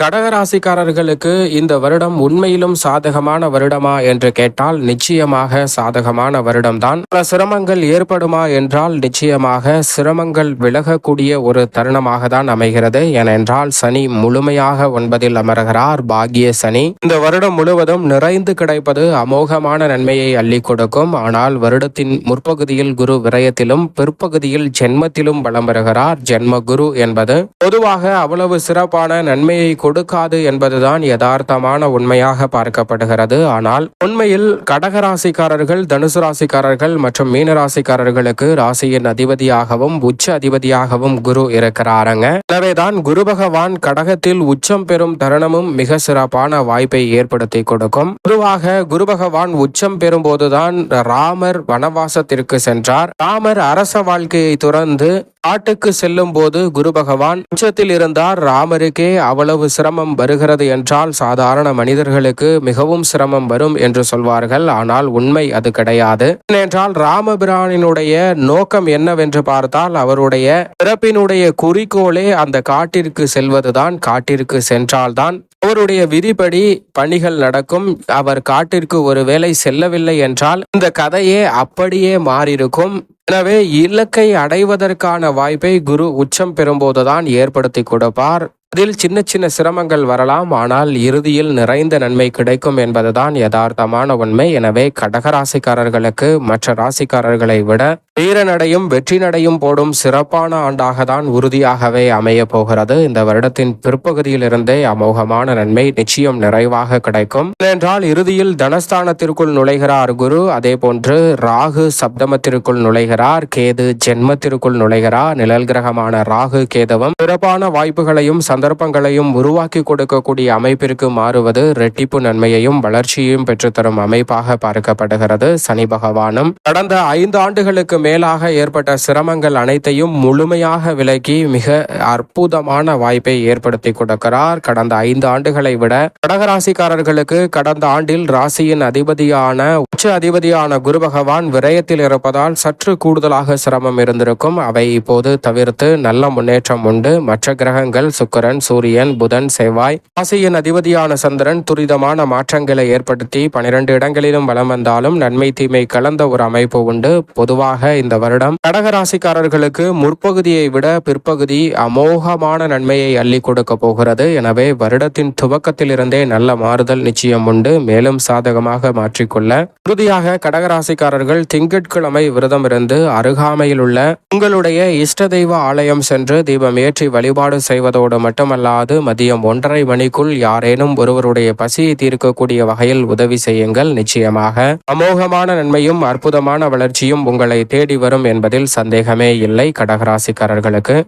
கடகராசிக்காரர்களுக்கு இந்த வருடம் உண்மையிலும் சாதகமான வருடமா என்று கேட்டால் நிச்சயமாக சாதகமான வருடம்தான். பல சிரமங்கள் ஏற்படுமா என்றால் நிச்சயமாக சிரமங்கள் விலகக்கூடிய ஒரு தருணமாக தான் அமைகிறது. ஏனென்றால் சனி முழுமையாக ஒன்பதில் அமர்கிறார். பாகிய சனி இந்த வருடம் முழுவதும் நிறைந்து கிடைப்பது அமோகமான நன்மையை அள்ளி கொடுக்கும். ஆனால் வருடத்தின் முற்பகுதியில் குரு விரயத்திலும் பிற்பகுதியில் ஜென்மத்திலும் வளம் வருகிறார். ஜென்ம குரு என்பது பொதுவாக அவ்வளவு சிறப்பான நன்மையை கொடுக்காது என்பதுதான் யதார்த்தமான உண்மையாக பார்க்கப்படுகிறது. ஆனால் உண்மையில் கடகராசிக்காரர்கள் தனுசு ராசிக்காரர்கள் மற்றும் மீன ராசிக்காரர்களுக்கு ராசியின் அதிபதியாகவும் உச்ச அதிபதியாகவும் குரு இருக்கிறாருங்க. எனவேதான் குரு பகவான் கடகத்தில் உச்சம் பெறும் தருணமும் மிக சிறப்பான வாய்ப்பை ஏற்படுத்தி கொடுக்கும். பொதுவாக குரு பகவான் உச்சம் பெறும்போதுதான் ராமர் வனவாசத்திற்கு சென்றார். ராமர் அரச வாழ்க்கையை துறந்து காட்டுக்கு செல்லும் போது குரு பகவான் உச்சத்தில் இருந்தார். ராமருக்கே அவ்வளவு சிரமம் வருகிறது என்றால் சாதாரண மனிதர்களுக்கு மிகவும் சிரமம் வரும் என்று சொல்வார்கள். ஆனால் உண்மை அது கிடையாது. ஏனென்றால் ராமபிரானினுடைய நோக்கம் என்னவென்று பார்த்தால் அவருடைய பிறப்பினுடைய குறிக்கோளே அந்த காட்டிற்கு செல்வதுதான். காட்டிற்கு சென்றால்தான் அவருடைய விதிப்படி பணிகள் நடக்கும். அவர் காட்டிற்கு ஒருவேளை செல்லவில்லை என்றால் இந்த கதையே அப்படியே மாறியிருக்கும். எனவே இலக்கை அடைவதற்கான வாய்ப்பை குரு உச்சம் பெறும்போதுதான் ஏற்படுத்தி கொடுப்பார். அதில் சின்ன சின்ன சிரமங்கள் வரலாம். ஆனால் இறுதியில் நிறைந்த நன்மை கிடைக்கும் என்பதுதான் யதார்த்தமான உண்மை. எனவே கடகராசிக்காரர்களுக்கு மற்ற ராசிக்காரர்களை விட வீரநடையும் வெற்றி நடையும் போடும் சிறப்பான ஆண்டாக தான் உறுதியாகவே அமைய போகிறது. இந்த வருடத்தின் பிற்பகுதியிலிருந்தே அமோகமான நன்மை நிச்சயம் நிறைவாக கிடைக்கும். ஏனென்றால் இறுதியில் தனஸ்தானத்திற்குள் நுழைகிறார் குரு. அதே போன்று ராகு சப்தமத்திற்குள் நுழைகிறார். கேது ஜென்மத்திற்குள் நுழைகிறார். நிழல் கிரகமான ராகு கேதவம் சிறப்பான வாய்ப்புகளையும் சந்தர்ப்பங்களையும் உருவாக்கி கொடுக்கக்கூடிய அமைப்பிற்கு மாறுவது ரெட்டிப்பு நன்மையையும் வளர்ச்சியையும் பெற்றுத்தரும் அமைப்பாக பார்க்கப்படுகிறது. சனி பகவானும் கடந்த ஐந்து ஆண்டுகளுக்கு மேலாக ஏற்பட்ட சிரமங்கள் அனைத்தையும் முழுமையாக விலக்கி மிக அற்புதமான வாய்ப்பை ஏற்படுத்தி கொடுக்கிறார் கடந்த ஐந்து ஆண்டுகளை விட கடகராசிக்காரர்களுக்கு கடந்த ஆண்டில் ராசியின் அதிபதியான உச்ச அதிபதியான குரு பகவான் விரயத்தில் இருப்பதால் சற்று கூடுதலாக சிரமம் இருந்திருக்கும். அவை இப்போது தவிர்த்து நல்ல முன்னேற்றம் உண்டு. மற்ற கிரகங்கள் சுக்கரன் சூரியன் புதன் செவ்வாய் ராசியின் அதிபதியான சந்திரன் துரிதமான மாற்றங்களை ஏற்படுத்தி பனிரெண்டு இடங்களிலும் வலம் வந்தாலும் நன்மை தீமை கலந்த ஒரு அமைப்பு உண்டு. பொதுவாக இந்த வருடம். கடகராசிக்காரர்களுக்கு முற்பகுதியை விட பிற்பகுதி அமோகமான நன்மையை அள்ளி கொடுக்க போகிறது. எனவே வருடத்தின் துவக்கத்திலிருந்தே நல்ல மாறுதல் நிச்சயம் உண்டு. மேலும் சாதகமாக மாற்றிக்கொள்ள. உறுதியாக கடகராசிக்காரர்கள் திங்கட்கிழமை விரதம் இருந்து அருகாமையில் உள்ள உங்களுடைய இஷ்ட தெய்வ ஆலயம் சென்று தீபம் ஏற்றி வழிபாடு செய்வதோடு மட்டுமல்லாது மதியம் ஒன்றரை மணிக்குள் யாரேனும் ஒருவருடைய பசியை தீர்க்கக்கூடிய வகையில் உதவி செய்யுங்கள். நிச்சயமாக அமோகமான நன்மையும் அற்புதமான வளர்ச்சியும் உங்களை தேடி வரும் என்பதில் சந்தேகமே இல்லை. கடகராசிக்காரர்களுக்கு